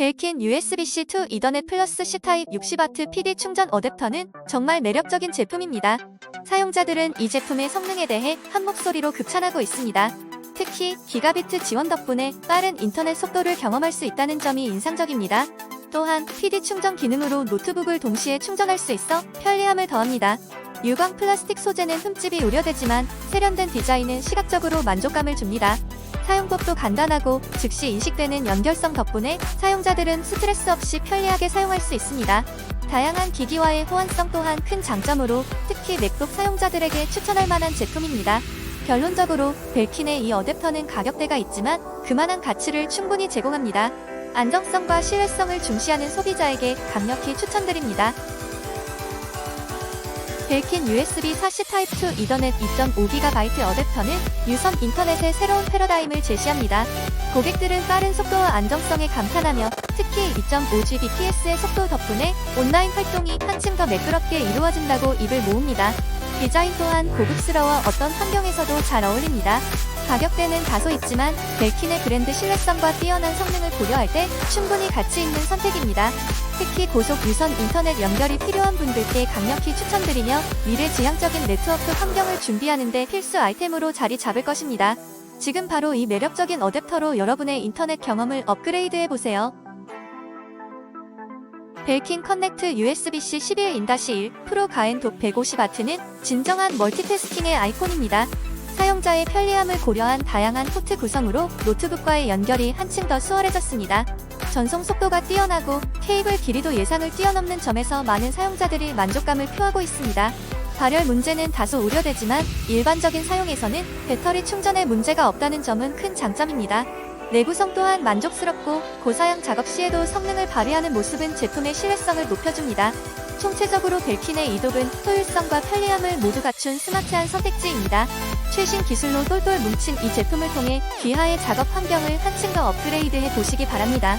벨킨 USB-C 2 이더넷 플러스 C타입 60W PD 충전 어댑터는 정말 매력적인 제품입니다. 사용자들은 이 제품의 성능에 대해 한 목소리로 극찬하고 있습니다. 특히 기가비트 지원 덕분에 빠른 인터넷 속도를 경험할 수 있다는 점이 인상적입니다. 또한 PD 충전 기능으로 노트북을 동시에 충전할 수 있어 편리함을 더합니다. 유광 플라스틱 소재는 흠집이 우려되지만 세련된 디자인은 시각적으로 만족감을 줍니다. 사용법도 간단하고 즉시 인식되는 연결성 덕분에 사용자들은 스트레스 없이 편리하게 사용할 수 있습니다. 다양한 기기와의 호환성 또한 큰 장점으로 특히 맥북 사용자들에게 추천할 만한 제품입니다. 결론적으로 벨킨의 이 어댑터는 가격대가 있지만 그만한 가치를 충분히 제공합니다. 안정성과 신뢰성을 중시하는 소비자에게 강력히 추천드립니다. 벨킨 USB 40 타입 2 이더넷 2.5GB 어댑터는 유선 인터넷의 새로운 패러다임을 제시합니다. 고객들은 빠른 속도와 안정성에 감탄하며 특히 2.5Gbps의 속도 덕분에 온라인 활동이 한층 더 매끄럽게 이루어진다고 입을 모읍니다. 디자인 또한 고급스러워 어떤 환경에서도 잘 어울립니다. 가격대는 다소 있지만 벨킨의 브랜드 신뢰성과 뛰어난 성능을 고려할 때 충분히 가치 있는 선택입니다. 특히 고속 유선 인터넷 연결이 필요한 분들께 강력히 추천드리며 미래 지향적인 네트워크 환경을 준비하는 데 필수 아이템으로 자리 잡을 것입니다. 지금 바로 이 매력적인 어댑터로 여러분의 인터넷 경험을 업그레이드해 보세요. 벨킨 커넥트 USB-C 11-1 프로 가엔 독 150W는 진정한 멀티태스킹의 아이콘입니다. 사용자의 편리함을 고려한 다양한 포트 구성으로 노트북과의 연결이 한층 더 수월해졌습니다. 전송 속도가 뛰어나고 케이블 길이도 예상을 뛰어넘는 점에서 많은 사용자들이 만족감을 표하고 있습니다. 발열 문제는 다소 우려되지만 일반적인 사용에서는 배터리 충전에 문제가 없다는 점은 큰 장점입니다. 내구성 또한 만족스럽고 고사양 작업 시에도 성능을 발휘하는 모습은 제품의 신뢰성을 높여줍니다. 총체적으로 벨킨의 이독은 효율성과 편리함을 모두 갖춘 스마트한 선택지입니다. 최신 기술로 똘똘 뭉친 이 제품을 통해 귀하의 작업 환경을 한층 더 업그레이드해 보시기 바랍니다.